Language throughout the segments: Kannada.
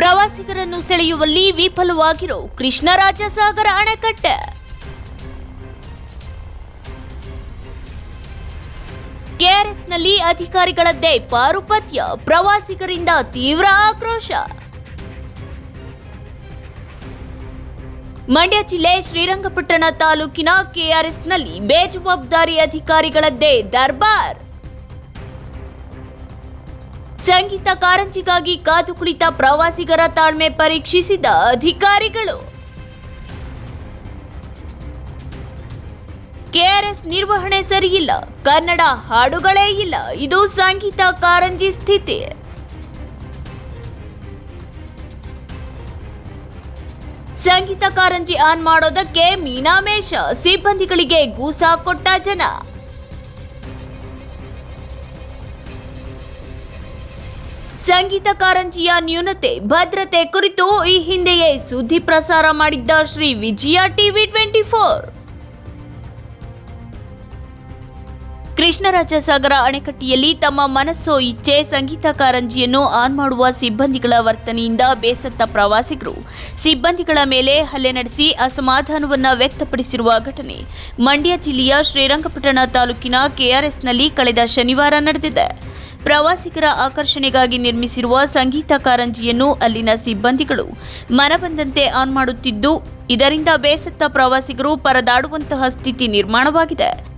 ಪ್ರವಾಸಿಗರನ್ನು ಸೆಳೆಯುವಲ್ಲಿ ವಿಫಲವಾಗಿರೋ ಕೃಷ್ಣರಾಜಸಾಗರ ಅಣೆಕಟ್ಟೆ. ಕೆಆರ್ಎಸ್ನಲ್ಲಿ ಅಧಿಕಾರಿಗಳದ್ದೇ ಪಾರುಪತ್ಯ, ಪ್ರವಾಸಿಗರಿಂದ ತೀವ್ರ ಆಕ್ರೋಶ. ಮಂಡ್ಯ ಜಿಲ್ಲೆ ಶ್ರೀರಂಗಪಟ್ಟಣ ತಾಲೂಕಿನ ಕೆಆರ್ಎಸ್ನಲ್ಲಿ ಬೇಜವಾಬ್ದಾರಿ ಅಧಿಕಾರಿಗಳದ್ದೇ ದರ್ಬಾರ್. ಸಂಗೀತ ಕಾರಂಜಿಗಾಗಿ ಕಾದು ಕುಳಿತ ಪ್ರವಾಸಿಗರ ತಾಳ್ಮೆ ಪರೀಕ್ಷಿಸಿದ ಅಧಿಕಾರಿಗಳು. ಕೆಆರ್ಎಸ್ ನಿರ್ವಹಣೆ ಸರಿಯಿಲ್ಲ. ಕನ್ನಡ ಹಾಡುಗಳೇ ಇಲ್ಲ. ಇದು ಸಂಗೀತ ಕಾರಂಜಿ ಸ್ಥಿತಿ. ಸಂಗೀತ ಕಾರಂಜಿ ಆನ್ ಮಾಡೋದಕ್ಕೆ ಮೀನಾಮೇಷ. ಸಿಬ್ಬಂದಿಗಳಿಗೆ ಗೂಸಾ ಕೊಟ್ಟ ಜನ. ಸಂಗೀತ ಕಾರಂಜಿಯ ನ್ಯೂನತೆ, ಭದ್ರತೆ ಕುರಿತು ಈ ಹಿಂದೆಯೇ ಸುದ್ದಿ ಪ್ರಸಾರ ಮಾಡಿದ್ದ Shri Vijaya TV twenty four. Krishnarajasagara ಅಣೆಕಟ್ಟೆಯಲ್ಲಿ ತಮ್ಮ ಮನಸ್ಸೋ ಇಚ್ಛೆ ಸಂಗೀತ ಕಾರಂಜಿಯನ್ನು ಆನ್ ಮಾಡುವ ಸಿಬ್ಬಂದಿಗಳ ವರ್ತನೆಯಿಂದ ಬೇಸತ್ತ ಪ್ರವಾಸಿಗರು. ಸಿಬ್ಬಂದಿಗಳ ಮೇಲೆ ಹಲ್ಲೆ ನಡೆಸಿ ಅಸಮಾಧಾನವನ್ನು ವ್ಯಕ್ತಪಡಿಸಿರುವ ಘಟನೆ ಮಂಡ್ಯ ಜಿಲ್ಲೆಯ ಶ್ರೀರಂಗಪಟ್ಟಣ ತಾಲೂಕಿನ ಕೆಆರ್ಎಸ್ನಲ್ಲಿ ಕಳೆದ ಶನಿವಾರ ನಡೆದಿದೆ. ಪ್ರವಾಸಿಗರ ಆಕರ್ಷಣೆಗಾಗಿ ನಿರ್ಮಿಸಿರುವ ಸಂಗೀತ ಕಾರಂಜಿಯನ್ನು ಅಲ್ಲಿನ ಸಿಬ್ಬಂದಿಗಳು ಮನಬಂದಂತೆ ಆನ್ ಮಾಡುತ್ತಿದ್ದು, ಇದರಿಂದ ಬೇಸತ್ತ ಪ್ರವಾಸಿಗರು ಪರದಾಡುವಂತಹ ಸ್ಥಿತಿ ನಿರ್ಮಾಣವಾಗಿದೆ.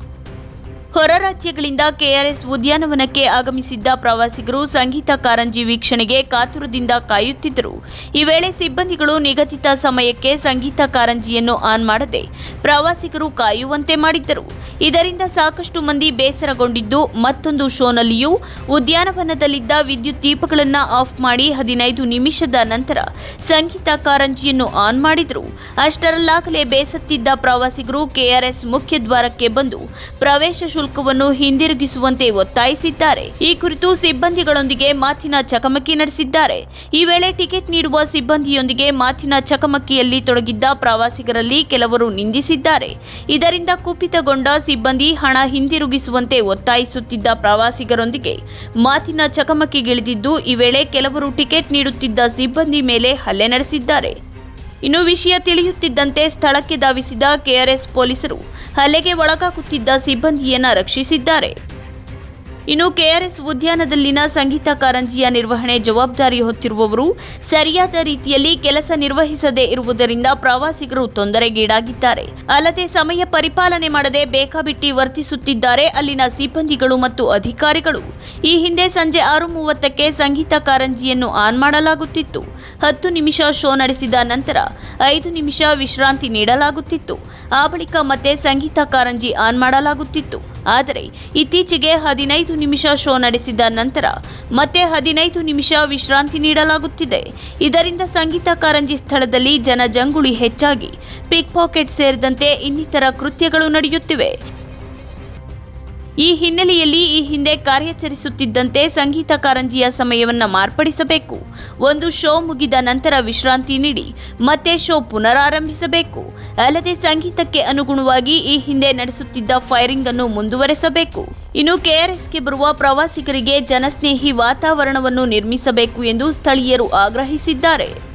ಹೊರ ರಾಜ್ಯಗಳಿಂದ ಕೆಆರ್ಎಸ್ ಉದ್ಯಾನವನಕ್ಕೆ ಆಗಮಿಸಿದ್ದ ಪ್ರವಾಸಿಗರು ಸಂಗೀತ ಕಾರಂಜಿ ವೀಕ್ಷಣೆಗೆ ಕಾತುರದಿಂದ ಕಾಯುತ್ತಿದ್ದರು. ಈ ವೇಳೆ ಸಿಬ್ಬಂದಿಗಳು ನಿಗದಿತ ಸಮಯಕ್ಕೆ ಸಂಗೀತ ಕಾರಂಜಿಯನ್ನು ಆನ್ ಮಾಡದೆ ಪ್ರವಾಸಿಗರು ಕಾಯುವಂತೆ ಮಾಡಿದ್ದರು. ಇದರಿಂದ ಸಾಕಷ್ಟು ಮಂದಿ ಬೇಸರಗೊಂಡಿದ್ದು, ಮತ್ತೊಂದು ಶೋನಲ್ಲಿಯೂ ಉದ್ಯಾನವನದಲ್ಲಿದ್ದ ವಿದ್ಯುತ್ ದೀಪಗಳನ್ನು ಆಫ್ ಮಾಡಿ ಹದಿನೈದು ನಿಮಿಷದ ನಂತರ ಸಂಗೀತ ಕಾರಂಜಿಯನ್ನು ಆನ್ ಮಾಡಿದರು. ಅಷ್ಟರಲ್ಲಾಗಲೇ ಬೇಸತ್ತಿದ್ದ ಪ್ರವಾಸಿಗರು ಕೆಆರ್ಎಸ್ ಮುಖ್ಯ ದ್ವಾರಕ್ಕೆ ಬಂದು ಪ್ರವೇಶ ಶುಲ್ಕವನ್ನು ಹಿಂದಿರುಗಿಸುವಂತೆ ಒತ್ತಾಯಿಸಿದ್ದಾರೆ. ಈ ಕುರಿತು ಸಿಬ್ಬಂದಿಗಳೊಂದಿಗೆ ಮಾತಿನ ಚಕಮಕಿ ನಡೆಸಿದ್ದಾರೆ. ಈ ವೇಳೆ ಟಿಕೆಟ್ ನೀಡುವ ಸಿಬ್ಬಂದಿಯೊಂದಿಗೆ ಮಾತಿನ ಚಕಮಕಿಯಲ್ಲಿ ತೊಡಗಿದ್ದ ಪ್ರವಾಸಿಗರಲ್ಲಿ ಕೆಲವರು ನಿಂದಿಸಿದ್ದಾರೆ. ಇದರಿಂದ ಕುಪಿತಗೊಂಡ ಸಿಬ್ಬಂದಿ ಹಣ ಹಿಂದಿರುಗಿಸುವಂತೆ ಒತ್ತಾಯಿಸುತ್ತಿದ್ದ ಪ್ರವಾಸಿಗರೊಂದಿಗೆ ಮಾತಿನ ಚಕಮಕಿಗಿಳಿದಿದ್ದು, ಈ ವೇಳೆ ಕೆಲವರು ಟಿಕೆಟ್ ನೀಡುತ್ತಿದ್ದ ಸಿಬ್ಬಂದಿ ಮೇಲೆ ಹಲ್ಲೆ ನಡೆಸಿದ್ದಾರೆ. ಇನ್ನು ವಿಷಯ ತಿಳಿಯುತ್ತಿದ್ದಂತೆ ಸ್ಥಳಕ್ಕೆ ಧಾವಿಸಿದ ಕೆಆರ್ಎಸ್ ಪೊಲೀಸರು ಹಲ್ಲೆಗೆ ಒಳಗಾಗುತ್ತಿದ್ದ ಸಿಬ್ಬಂದಿಯನ್ನ ರಕ್ಷಿಸಿದ್ದಾರೆ. ಇನ್ನು ಕೆಆರ್ಎಸ್ ಉದ್ಯಾನದಲ್ಲಿನ ಸಂಗೀತ ಕಾರಂಜಿಯ ನಿರ್ವಹಣೆ ಜವಾಬ್ದಾರಿ ಹೊತ್ತಿರುವವರು ಸರಿಯಾದ ರೀತಿಯಲ್ಲಿ ಕೆಲಸ ನಿರ್ವಹಿಸದೇ ಇರುವುದರಿಂದ ಪ್ರವಾಸಿಗರು ತೊಂದರೆಗೀಡಾಗಿದ್ದಾರೆ. ಅಲ್ಲದೆ ಸಮಯ ಪರಿಪಾಲನೆ ಮಾಡದೆ ಬೇಕಾಬಿಟ್ಟಿ ವರ್ತಿಸುತ್ತಿದ್ದಾರೆ ಅಲ್ಲಿನ ಸಿಬ್ಬಂದಿಗಳು ಮತ್ತು ಅಧಿಕಾರಿಗಳು. ಈ ಹಿಂದೆ ಸಂಜೆ ಆರು ಮೂವತ್ತಕ್ಕೆ ಸಂಗೀತ ಕಾರಂಜಿಯನ್ನು ಆನ್ ಮಾಡಲಾಗುತ್ತಿತ್ತು. ಹತ್ತು ನಿಮಿಷ ಶೋ ನಡೆಸಿದ ನಂತರ ಐದು ನಿಮಿಷ ವಿಶ್ರಾಂತಿ ನೀಡಲಾಗುತ್ತಿತ್ತು. ಆ ಬಳಿಕ ಮತ್ತೆ ಸಂಗೀತ ಕಾರಂಜಿ ಆನ್ ಮಾಡಲಾಗುತ್ತಿತ್ತು. ಆದರೆ ಇತ್ತೀಚೆಗೆ ಹದಿನೈದು ನಿಮಿಷ ಶೋ ನಡೆಸಿದ ನಂತರ ಮತ್ತೆ ಹದಿನೈದು ನಿಮಿಷ ವಿಶ್ರಾಂತಿ ನೀಡಲಾಗುತ್ತಿದೆ. ಇದರಿಂದ ಸಂಗೀತ ಕಾರಂಜಿ ಸ್ಥಳದಲ್ಲಿ ಜನಜಂಗುಳಿ ಹೆಚ್ಚಾಗಿ ಪಿಕ್ ಪಾಕೆಟ್ ಸೇರಿದಂತೆ ಇನ್ನಿತರ ಕೃತ್ಯಗಳು ನಡೆಯುತ್ತಿವೆ. ಈ ಹಿನ್ನೆಲೆಯಲ್ಲಿ ಈ ಹಿಂದೆ ಕಾರ್ಯಾಚರಿಸುತ್ತಿದ್ದಂತೆ ಸಂಗೀತ ಕಾರಂಜಿಯ ಸಮಯವನ್ನು ಮಾರ್ಪಡಿಸಬೇಕು. ಒಂದು ಶೋ ಮುಗಿದ ನಂತರ ವಿಶ್ರಾಂತಿ ನೀಡಿ, ಮತ್ತೆ ಶೋ ಪುನರಾರಂಭಿಸಬೇಕು. ಅಲ್ಲದೆ ಸಂಗೀತಕ್ಕೆ ಅನುಗುಣವಾಗಿ ಈ ಹಿಂದೆ ನಡೆಸುತ್ತಿದ್ದ ಫೈರಿಂಗ್ ಅನ್ನು ಮುಂದುವರೆಸಬೇಕು. ಇನ್ನು ಕೆಆರ್ಎಸ್ಗೆ ಬರುವ ಪ್ರವಾಸಿಗರಿಗೆ ಜನಸ್ನೇಹಿ ವಾತಾವರಣವನ್ನು ನಿರ್ಮಿಸಬೇಕು ಎಂದು ಸ್ಥಳೀಯರು ಆಗ್ರಹಿಸಿದ್ದಾರೆ.